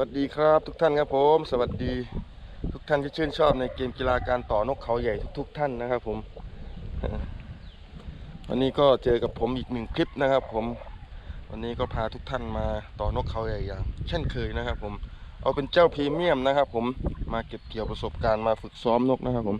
วัสดีครับทุกท่านครับผม สวัสดีทุกท่านที่ชื่นชอบในเกมกีฬาการต่อนกเขาใหญ่ทุก ๆ ท่านนะครับผม วันนี้ก็เจอกับผมอีกหนึ่งคลิปนะครับ ผม วันนี้ก็พาทุกท่านมาต่อนกเขาใหญ่อย่างเช่นเคยนะครับ ผม เอาเป็นเจ้าพรีเมียมนะครับ ผม มาเก็บเกี่ยวประสบการณ์มาฝึกซ้อมนกนะครับ ผม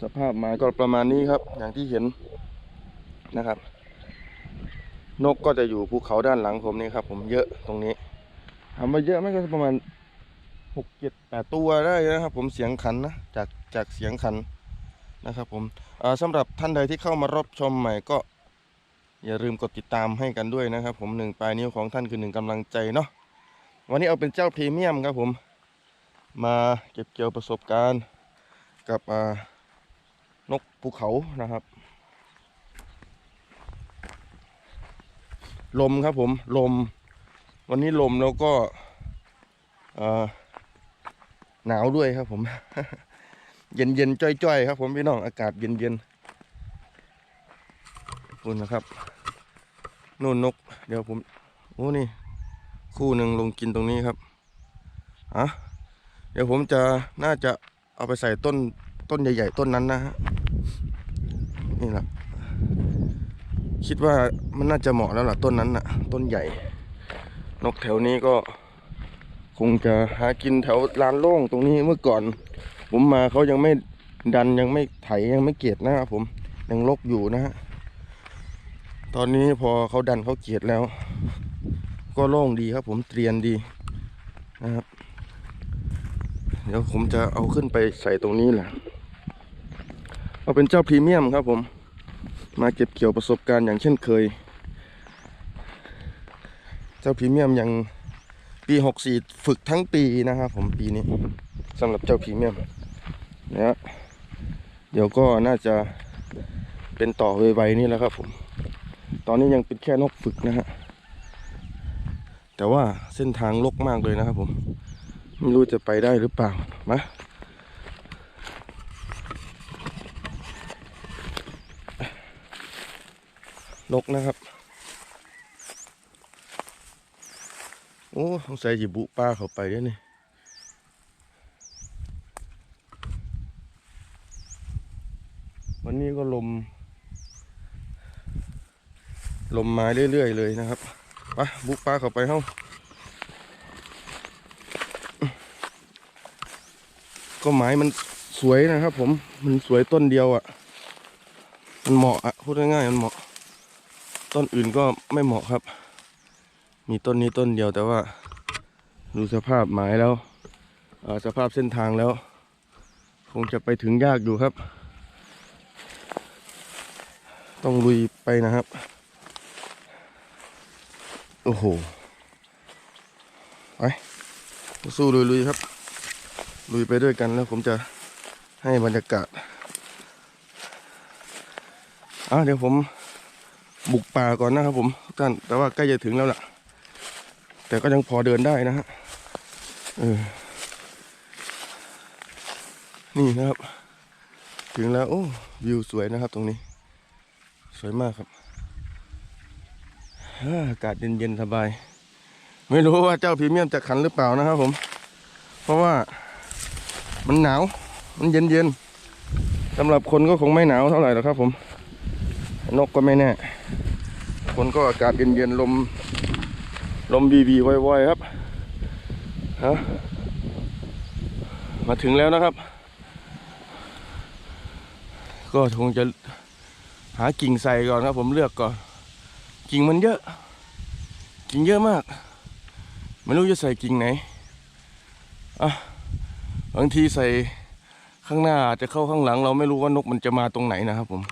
สภาพหมายก็ประมาณนี้ครับ อย่างที่เห็นนะครับ นกก็จะอยู่ภูเขาด้านหลังผมนี่ครับ ผมเยอะตรงนี้ ถามาเยอะไหมก็ประมาณหกเจ็ดแปดตัวได้นะครับ ผมเสียงขันนะจากจากเสียงขันนะครับ ผมอ่าสำหรับท่านใดที่เข้ามารับชมใหม่ก็ อย่าลืมกดติดตามให้กันด้วยนะครับ ผมหนึ่งปลายนิ้วของท่านคือหนึ่งกำลังใจเนาะวันนี้เอาเป็นเจ้าพรีเมียมครับผมมาเก็บเกี่ยวประสบการณ์กับนกภูเขานะครับ ลมครับผมลม วันนี้ลมแล้วก็หนาวด้วยครับผม เย็นเย็นจ้อยๆครับผมพี่น้องอากาศเย็นเย็นๆนู่นนะครับนู่นนก เดี๋ยวผมโอ้นี่ คู่หนึ่งลงกินตรงนี้ครับอะเดี๋ยวผมจะน่าจะเอาไปใส่ต้นต้นใหญ่ ๆ ต้นนั้นนะฮะนี่แหละคิดว่ามันน่าจะเหมาะแล้วล่ะต้นนั้นน่ะ ต้นใหญ่ นกแถวนี้ก็คงจะหากินแถวลานโล่งตรงนี้เมื่อก่อน ผมมาเขายังไม่ดันยังไม่ไถยังไม่เกียดนะครับผมยังลกอยู่นะฮะตอนนี้พอเขาดันเขาเกียดแล้ว ก็โล่งดีครับ ผมเตรียนดีนะครับ เดี๋ยวผมจะเอาขึ้นไปใส่ตรงนี้แหละเอาเป็นเจ้าพรีเมียมครับผมมาเก็บเกี่ยวประสบการณ์อย่างเช่นเคย เจ้าพรีเมียมยังปี64ฝึกทั้งปีนะครับผมปีนี้สำหรับเจ้าพรีเมียมนะเดี๋ยวก็น่าจะเป็นต่อไวๆนี่แหละครับผม ตอนนี้ยังเป็นแค่นกฝึกนะฮะแต่ว่าเส้นทางลกมากเลยนะครับผม ไม่รู้จะไปได้หรือเปล่ามานกนะครับ โอ้สงสัยจิบุป้าเขาไปด้วยนี่วันนี้ก็ลม ลมมาเรื่อยๆเลยนะครับไปบุป้าเขาไปเฮ้าก็หมายมันสวยนะครับผม มันสวยต้นเดียวอะ่ะ มันเหมาะอะ พูดง่ายๆมันเหมาะ ต้นอื่นก็ไม่เหมาะครับ มีต้นนี้ต้นเดียวแต่ว่า ดูสภาพหมายแล้วสภาพเส้นทางแล้ว คงจะไปถึงยากอยู่ครับ ต้องลุยไปนะครับ โอ้โหไปสู้ลุยๆครับ ลุยไปด้วยกันแล้วผมจะให้บรรยากาศอะเดี๋ยวผมบุกป่าก่อนนะครับผมทุกท่านแต่ว่าใกล้จะถึงแล้วล่ะ แต่ก็ยังพอเดินได้นะฮะเออนี่นะครับ ถึงแล้ว โอ้ วิวสวยนะครับตรงนี้ สวยมากครับอาอากาศเย็นๆสบาย ไม่รู้ว่าเจ้าพรีเมียมจะขันหรือเปล่านะครับผม เพราะว่ามันหนาว มันเย็นๆสำหรับคนก็คงไม่หนาวเท่าไหร่หรอกครับผม นกก็ไม่แน่ คนก็อากาศเย็นๆลม ลมบีบีวอยๆครับฮะมาถึงแล้วนะครับ ก็คงจะหากิ่งใส่ก่อนครับ ผมเลือกก่อน กิ่งมันเยอะ กิ่งเยอะมากไม่รู้จะใส่กิ่งไหนอะบางทีใส่ข้างหน้าอาจจะเข้าข้างหลัง เราไม่รู้ว่านกมันจะมาตรงไหนนะครับผม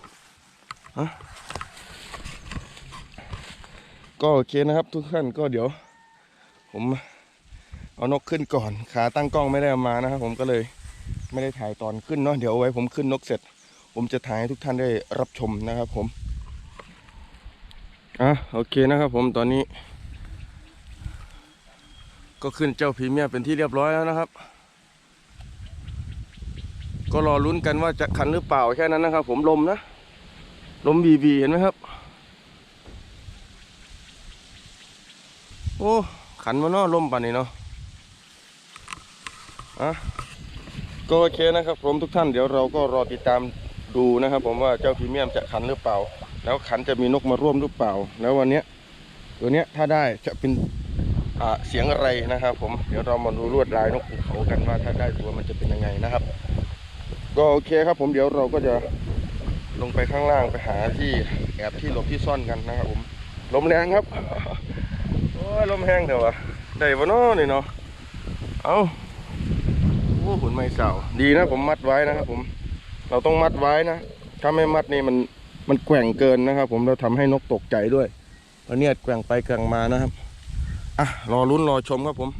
ก็โอเคนะครับ ทุกท่านก็เดี๋ยว ผมเอานกขึ้นก่อนขาตั้งกล้องไม่ได้เอามานะครับผมก็เลยไม่ได้ถ่ายตอนขึ้นเนาะเดี๋ยวเอาไว้ผมขึ้นนกเสร็จ ผมจะถ่ายให้ทุกท่านได้รับชมนะครับผมอะโอเคนะครับผมตอนนี้ ก็ขึ้นเจ้าพรีเมียเป็นที่เรียบร้อยแล้วนะครับ ก็รอลุ้นกันว่าจะคันหรือเปล่าแค่นั้นนะครับ ผมลมนะ ลมบีบีเห็นไหมครับ โอ้ขันมาเนาะล่มป่านนี้เนาะอะก็โอเคนะครับผมทุกท่านเดี๋ยวเราก็รอติดตามดูนะครับผมว่าเจ้าพรีเมียมจะขันหรือเปล่า แล้วขันจะมีนกมาร่วมหรือเปล่า แล้ววันเนี้ยตัวเนี้ยถ้าได้จะเป็นเสียงอะไรนะครับ ผมเดี๋ยวเรามาดูลวดลายนกภูเขากันว่าถ้าได้ตัวมันจะเป็นยังไงนะครับ ก็โอเคครับ ผมเดี๋ยวเราก็จะลงไปข้างล่างไปหาที่แอบที่หลบที่ซ่อนกันนะครับ ผมลมแรงครับ ยลมแห้งเถอะวะได้ปะเนาะนี่เนาะเอาโอ้ผลไม่เสาดีนะ ผมมัดไว้นะครับผม เราต้องมัดไว้นะ ถ้าไม่มัดนี่มันมันแกว่งเกินนะครับ ผมเราทำให้นกตกใจด้วยแล้วเนี่ยแกว่งไปแกว่งมานะครับอะรอลุ้นรอชมครับผม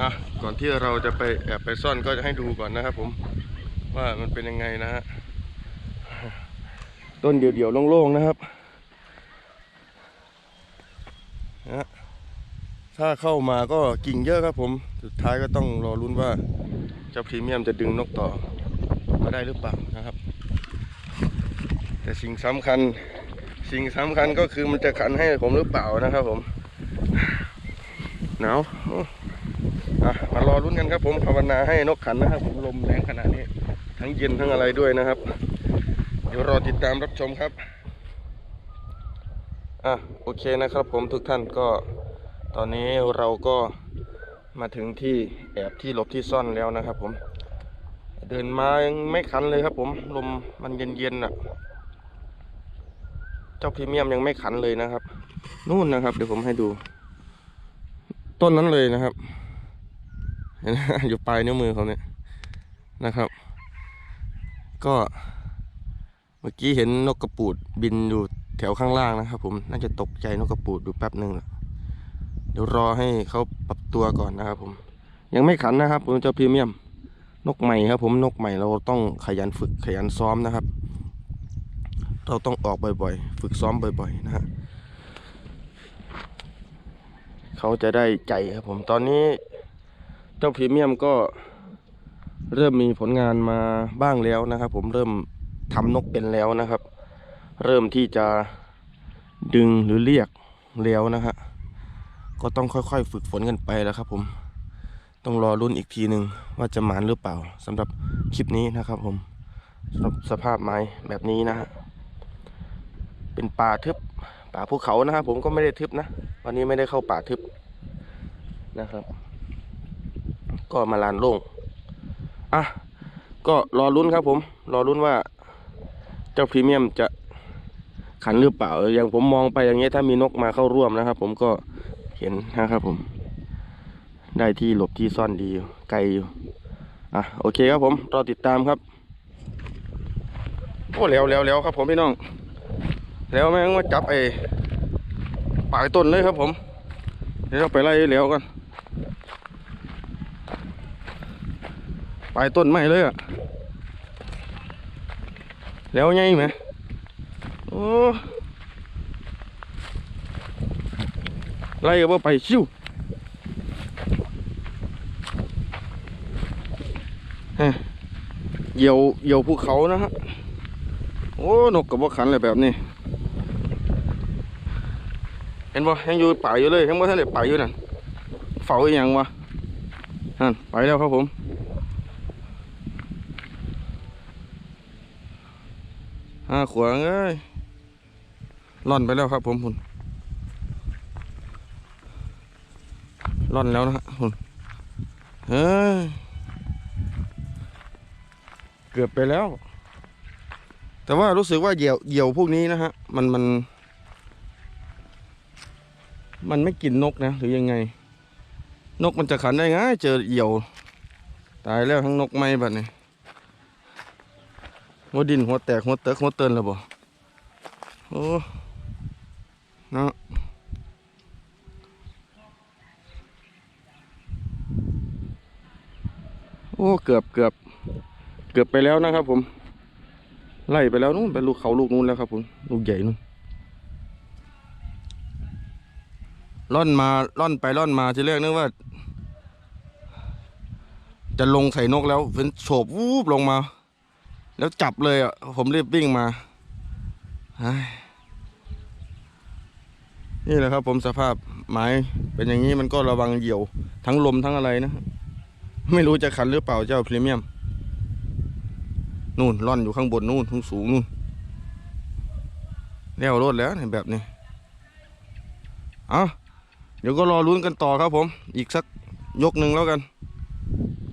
อะก่อนที่เราจะไปแอบไปซ่อนก็จะให้ดูก่อนนะครับผม ว่ามันเป็นยังไงนะฮะต้นเดี่ยวๆโล่งๆนะครับนะ ถ้าเข้ามาก็กิ่งเยอะครับผม สุดท้ายก็ต้องรอลุ้นว่าเจ้าพรีเมียมจะดึงนกต่อก็ได้หรือเปล่านะครับ แต่สิ่งสำคัญ สิ่งสำคัญก็คือมันจะขันให้ผมหรือเปล่านะครับผมหนาวอะมารอรุ้นกันครับผมภาวนาให้นกขันนะครับผมลมแรงขนาดนี้ ทั้งเย็นทั้งอะไรด้วยนะครับ เดี๋ยวรอติดตามรับชมครับอะโอเคนะครับผมทุกท่านก็ ตอนนี้เราก็มาถึงที่แอบที่หลบที่ซ่อนแล้วนะครับ ผม เดินมายังไม่คันเลยครับ ผมลมมันเย็นๆน่ะ เจ้าพรีเมียมยังไม่ขันเลยนะครับ นู่นนะครับ เดี๋ยวผมให้ดู ต้นนั้นเลยนะครับอยู่ปลายนิ้วมือเขาเนี่ยนะครับ ก็เมื่อกี้เห็นนกกระปูดบินอยู่แถวข้างล่างนะครับ ผมน่าจะตกใจนกกระปูดดูแป๊บหนึ่งละ ดี๋ยวรอให้เขาปรับตัวก่อนนะครับผม ยังไม่ขันนะครับผมเจ้าพรีเมียม นกใหม่ครับ ผมนกใหม่เราต้องขยันฝึกขยันซ้อมนะครับ เราต้องออกบ่อยๆ ฝึกซ้อมบ่อย ๆ นะฮะเขาจะได้ใจครับผมตอนนี้เจ้าพรีเมียมก็เริ่มมีผลงานมาบ้างแล้วนะครับ ผมเริ่มทำนกเป็นแล้วนะครับ เริ่มที่จะดึงหรือเรียกแล้วนะฮะ ก็ต้องค่อยๆ ฝึกฝนกันไปแล้วครับผม ต้องรอรุ่นอีกทีหนึ่งว่าจะหมานหรือเปล่าสำหรับคลิปนี้นะครับผมสำหรับสภาพไม้แบบนี้นะฮะเป็นป่าทึบป่าภูเขานะครับผมก็ไม่ได้ทึบนะ วันนี้ไม่ได้เข้าป่าทึบนะครับ ก็มาลานโล่งอะก็รอรุ่นครับผม รอรุ่นว่า เจ้าพรีเมียมจะขันหรือเปล่าอย่างผมมองไปอย่างเงี้ยถ้ามีนกมาเข้าร่วมนะครับ ผมก็ เห็นนะครับผม ได้ที่หลบที่ซ่อนดีไกลอยู่อะโอเคครับผมรอติดตามครับโอ้แล้วแล้วแล้วครับผมพี่น้อง แล้วแม่งมาจับไอ้ปลายต้นเลยครับผม เดี๋ยวเราไปไล่แล้วกันปลายต้นไม่เลยอะแล้วไงไหมโอ้ ไล่ก็บ่ไปชิวเหยี่ยวเหยี่ยวภูเขานะฮะโอ้นกกับว่าขันอะไรแบบนี้ เห็นบ่ยังอยู่ป่าอยู่เลยยังบ่ทันได้ป่าอยู่นั่นเฝ้าอีหยังวะนั่นไปแล้วครับผมห้าขวางเอ้ยล่อนไปแล้วครับผมคุณ ล่อนแล้วนะฮะคุณเฮ้ยเกือบไปแล้ว แต่ว่ารู้สึกว่าเหยี่ยวเหยี่ยวพวกนี้นะฮะ มันมัน มันไม่กินนกนะ หรือยังไง นกมันจะขันได้ไงเจอเหยี่ยว ตายแล้วทั้งนกไม่แบบนี้หัวดินหัวแตกหัวเตกหัวเตือนแล้วบ่โอ้เนาะโอ้ เกือบเกือบเกือบไปแล้วนะครับ ผม ไล่ไปแล้วนู่นไปลูกเขาลูกนู้นแล้วครับ ผมลูกใหญ่นู่นล่อนมาล่อนไปล่อนมาทีแรกนึกว่า จะลงใส่นกแล้วเป็นโฉบวูบลงมา แล้วจับเลยอะผมรีบวิ่งมานี่แหละครับ ผมสภาพไม้เป็นอย่างนี้มันก็ระวังเหยี่ยว ทั้งลมทั้งอะไรนะ ไม่รู้จะขันหรือเปล่าเจ้าพรีเมียม นู่นร่อนอยู่ข้างบนนู่นสูงสูงนู่นแล้วรถแล้วเนี่ยแบบนี้ เอาเดี๋ยวก็รอลุ้นกันต่อครับผม อีกสักยกหนึ่งแล้วกัน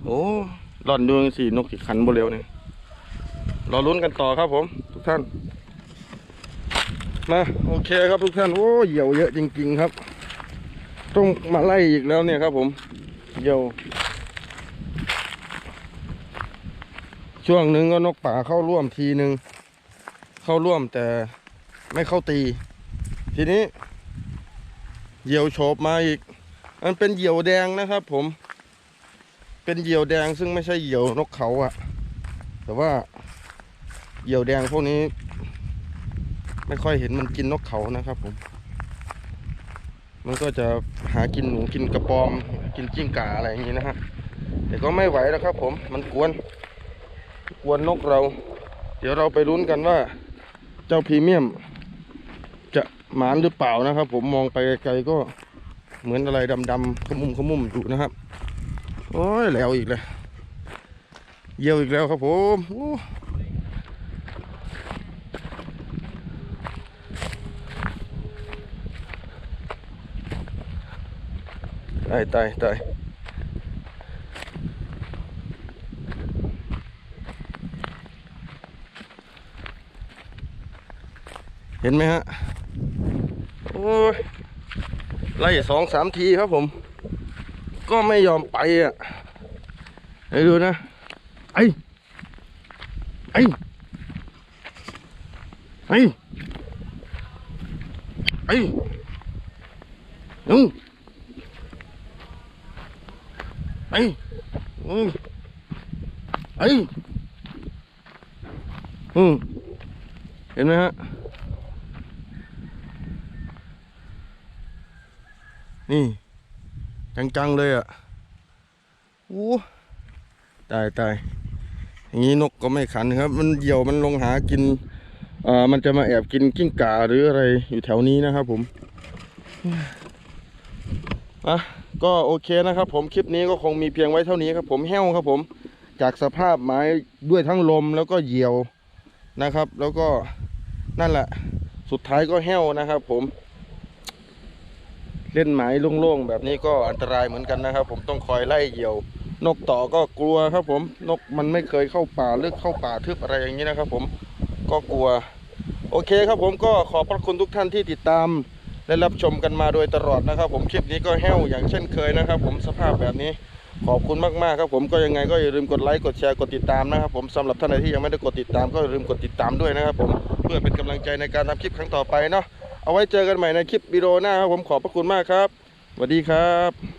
โอ้ร่อนดูสินกสิขันบ่เร็วเนี่ยรอลุ้นกันต่อครับผม ทุกท่าน มาโอเคครับทุกท่าน โอ้เหยี่ยวเยอะจริง ๆ ครับ ต้องมาไล่อีกแล้วเนี่ยครับผม เหยี่ยว ช่วงหนึ่งก็นกป่าเข้าร่วมทีหนึ่งเข้าร่วมแต่ไม่เข้าตี ทีนี้ เหยี่ยวโฉบมาอีก มันเป็นเหยี่ยวแดงนะครับ ผม เป็นเหยี่ยวแดงซึ่งไม่ใช่เหยี่ยวนกเขาอะแต่ว่าเหยี่ยวแดงพวกนี้ ไม่ค่อยเห็นมันกินนกเขานะครับ ผม มันก็จะหากินหนูกินกระปอม กินจิ้งก่าอะไรอย่างนี้นะฮะแต่ก็ไม่ไหวแล้วครับ ผมมันกวน กวนนกเรา เดี๋ยวเราไปลุ้นกันว่า เจ้าพรีเมียม จะหมานหรือเปล่านะครับ ผมมองไปไกลก็เหมือนอะไรดำๆขมุมขมุมอยู่นะครับ โอ้ยแล้วอีกเลยเยี่ยวอีกแล้วครับผมโอ้ตายตายตาย เห็นไหมฮะ โอ้ยไล่สองสามทีครับผม ก็ไม่ยอมไปอะให้ดูนะ ไอ้ไอ้ไอ้ไอ้นุ่งไอ้อืมไอ้อืมเห็นไหมฮะ นี่จังๆเลยอะโอ้ตายตายอย่างนี้นกก็ไม่ขันครับ มันเหยี่ยวมันลงหากินเอ่อมันจะมาแอบกินกิ้งก่าหรืออะไรอยู่แถวนี้นะครับผมอะก็โอเคนะครับ ผมคลิปนี้ก็คงมีเพียงไว้เท่านี้ครับ ผมแห้วครับ ผม จากสภาพไม้ด้วยทั้งลมแล้วก็เหยี่ยวนะครับ แล้วก็นั่นแหละ สุดท้ายก็แห้วนะครับ ผม เล่นหมายโล่งๆแบบนี้ก็อันตรายเหมือนกันนะครับ ผมต้องคอยไล่เหยี่ยวนกต่อก็กลัวครับผมนกมันไม่เคยเข้าป่าหรือเข้าป่าทึบอะไรอย่างนี้นะครับ ผมก็กลัว โอเคครับผมก็ขอบพระคุณทุกท่านที่ติดตามและรับชมกันมาโดยตลอดนะครับ ผมคลิปนี้ก็แห้วอย่างเช่นเคยนะครับ ผมสภาพแบบนี้ขอบคุณมากๆครับผมก็ยังไงก็อย่าลืมกดไลค์กดแชร์กดติดตามนะครับ ผมสำหรับท่านใดที่ยังไม่ได้กดติดตาม ก็อย่าลืมกดติดตามด้วยนะครับ ผมเพื่อเป็นกำลังใจในการทำคลิปครั้งต่อไปเนาะ เอาไว้เจอกันใหม่ในคลิปวิดีโอหน้าครับผมขอบพระคุณมากครับสวัสดีครับ